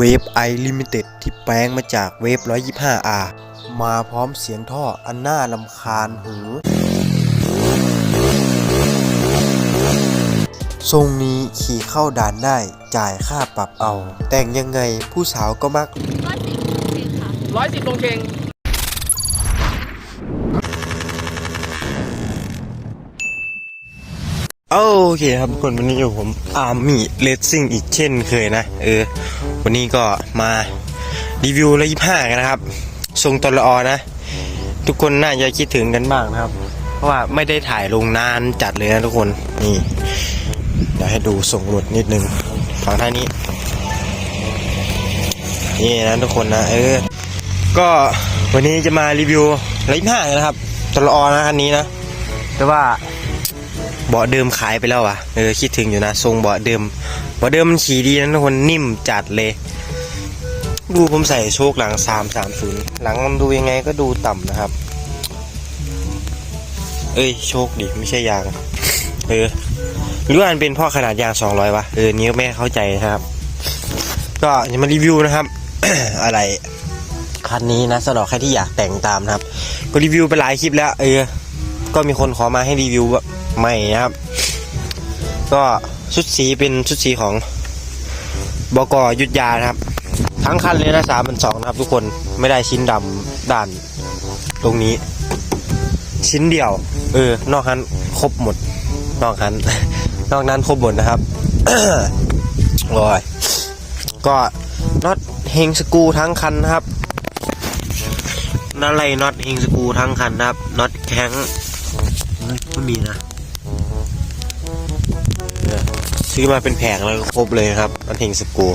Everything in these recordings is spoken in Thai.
เวฟไอลิมิเต็ดที่แปลงมาจากเวฟ 125R มาพร้อมเสียงท่ออันน่าลำคาญหู ทรงนี้ขี่เข้าด่านได้จ่ายค่าปรับเอา แต่งยังไงผู้สาวก็มักร้อยสิบโอเคค่ะร้อยสิบลงเคง โอเคครับทุกคนวันนี้อยู่ผมอาร์มี่เลสซิ่งอีกเช่นเคยนะ เออ วันนี้ก็มารีวิวละยี่ห้ากันนะครับ ทรงตลออนะ ทุกคนน่าจะคิดถึงกันบ้างนะครับ เพราะว่าไม่ได้ถ่ายลงนานจัดเลยนะทุกคนนี่ เดี๋ยวให้ดูส่งรถนิดนึงฝั่งท่างนี้ นี่นะทุกคนนะ เออ ก็วันนี้จะมารีวิวละยี่ห้านะครับตลออนะคันนี้นะ แต่ว่า เบาะเดิมขายไปแล้วอะเออคิดถึงอยู่นะทรงเบาะเดิมเบาะเดิมมันขี่ดีนะทุกคนนิ่มจัดเลย ดูผมใส่โชคหลัง330หลังมันดูยังไงก็ดูต่ำนะครับ เอ้ยโชคดิไม่ใช่ยาง เออหรือว่ามันเป็นพ่อขนาดยาง200วะเออนี้ก็ไม่เข้าใจนะครับ ก็จะมารีวิวนะครับอะไรคันนี้นะสำหรับใครที่อยากแต่งตามนะครับ ก็รีวิวไปหลายคลิปแล้ว เออ ก็มีคนขอมาให้รีวิว ใหม่นะครับ ก็ชุดสีเป็นชุดสีของบกยุทธยานะครับ ทั้งคันเลยนะสามพันสองนะครับทุกคนไม่ได้ชิ้นดำด้านตรงนี้ ชิ้นเดียว เออ นอกนั้นครบหมด นอกนั้น นอกนั้นครบหมดนะครับโอ้ยก็น็อตเฮงสกูทั้งคันนะครับนั่นไรน็อตเฮงสกูทั้งคันนะครับน็อตแข็งไม่มีนะ ซื้อมาเป็นแผงแล้วก็ครบเลยครับอันเฮงสกรู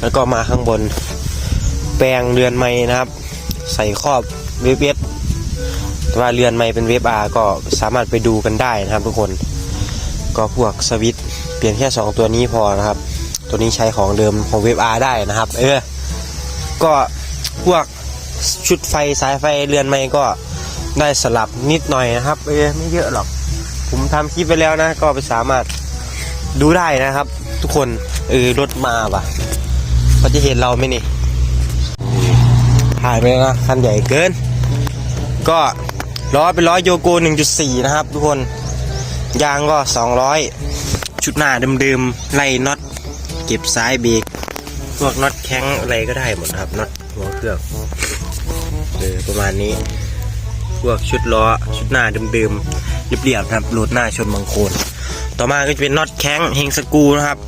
แล้วก็มาข้างบน แปลงเรือนไม้นะครับ ใส่ครอบเวฟเอสแต่ว่าเรือนไม้เป็นเวฟอาร์ก็สามารถไปดูกันได้นะครับทุกคน ก็พวกสวิตเปลี่ยนแค่ 2 ตัวนี้พอนะครับ ตัวนี้ใช้ของเดิมของเวฟอาร์ได้นะครับ เออ ก็พวกชุดไฟสายไฟเรือนไม้ก็ได้สลับนิดหน่อยนะครับ เออไม่เยอะหรอก ผมทำคลิปไปแล้วนะ ก็ไปสามารถ ดูได้นะครับ ทุกคนเออรถมาว่ะเขาจะเห็นเราไหมนี่ถ่ายไปแล้วนะคันใหญ่เกิน ก็ล้อเป็นล้อโยโก 1.4 นะครับ ทุกคนยางก็ 200 ชุดหน้าเดิมๆไล่น็อตเก็บซ้ายเบรกพวกน็อตแข้งอะไรก็ได้หมดครับน็อตหัวเครื่องเออประมาณนี้ พวกชุดล้อชุดหน้าเดิมๆเรียบๆครับโหลดหน้าชนบางโคน ต่อมาก็จะเป็นน็อตแข้งเฮงสกูนะครับ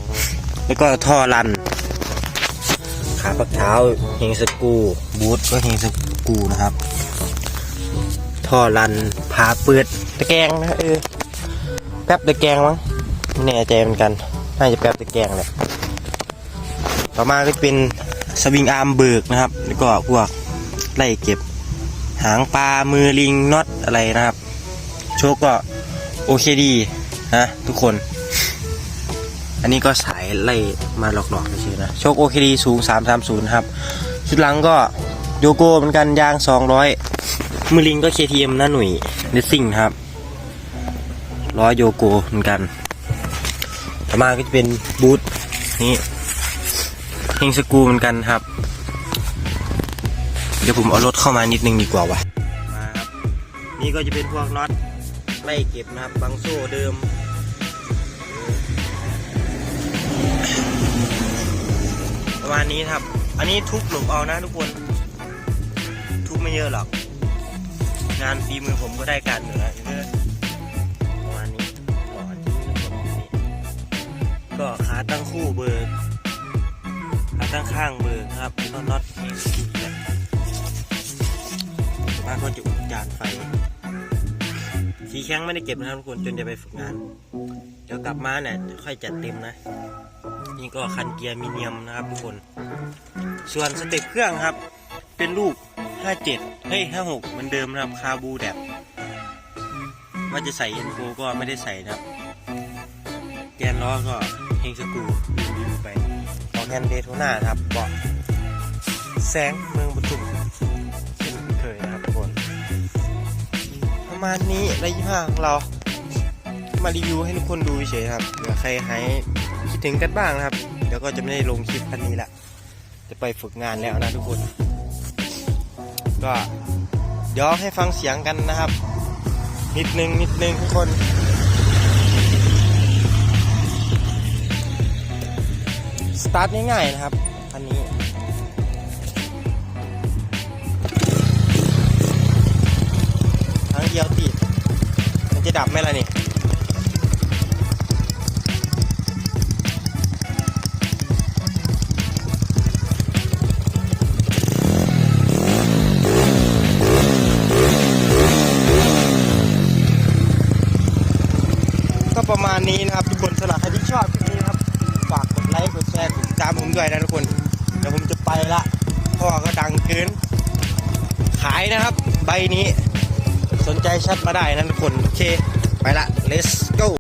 แล้วก็ท่อรัน ขาปักเท้าเฮงสกูบูทก็เฮงสกูนะครับ ท่อรันพาเปิดตะแกรงนะเออแป๊บตะแกรงมั้งไม่แน่ใจเหมือนกัน น่าจะแป๊บตะแกรงแหละต่อมาก็จะเป็นสวิงอาร์มเบิกนะครับ แล้วก็พวกไล่เก็บ หางปลามือลิงน็อตอะไรนะครับ โชคก็โอเคดี นะทุกคน อันนี้ก็สายไล่มาหลอกๆเฉยๆนะ โชคโอเคดีสูง 330 ครับ ชุดหลังก็โยโกเหมือนกันยาง 200 มือลิงก็ KTM นะหนุ่ยเดซิ่งครับล้อโยโกเหมือนกันต่อมาก็จะเป็นบูทนี่เฮงสกูเหมือนกันครับ เดี๋ยวผมเอารถเข้ามานิดนึงดีกว่าวะมาครับ นี่ก็จะเป็นพวกน็อต ไล่เก็บนะครับบางโซ่เดิมประมาณนี้ครับ อันนี้ทุบหลบเอานะทุกคน ทุบไม่เยอะหรอก งานฝีมือผมก็ได้การเหนือเห็นไหมประมาณนี้ก่อนก็ขาตั้งคู่เบอร์ขาตั้งข้างเบอร์ครับแล้วก็น็อตเองสีแหละบ้านก็จะอุดจานไฟ สีแข้งไม่ได้เก็บนะครับทุกคนจนจะไปฝึกงาน เดี๋ยวกลับมาเนี่ยค่อยจัดเต็มนะ นี่ก็คันเกียร์มีเนียมนะครับทุกคน ส่วนสเต็ปเครื่องครับ เป็นลูก 57 เฮ้ย 56 เหมือนเดิมนะครับคาบูแดบว่าจะใส่เอ็นโฟก็ไม่ได้ใส่นะครับแกนล้อก็เฮงสกูรีวิวไปของแฮนเดโทนาครับเบาะแสงเมืองปทุม ประมาณนี้ระยะห่างของเรา มารีวิวให้ทุกคนดูเฉยครับเผื่อใครหายคิดถึงกันบ้างนะครับ เดี๋ยวก็จะไม่ได้ลงคลิปอันนี้ละ จะไปฝึกงานแล้วนะทุกคน ก็เดี๋ยวให้ฟังเสียงกันนะครับ นิดนึงนิดนึงทุกคนสตาร์ทง่ายๆนะครับ ดียวติดมันจะดับไหมล่ะนี่ก็ประมาณนี้นะครับทุกคนสำหรับใครที่ชอบคลิปนี้ครับฝากกดไลค์กดแชร์กดติดตามผมด้วยนะทุกคนเดี๋ยวผมจะไปละพ่อก็ดังเกินขายนะครับ ใบนี้ สนใจชัดมาได้นั้นคน โอเค ไปละ let's go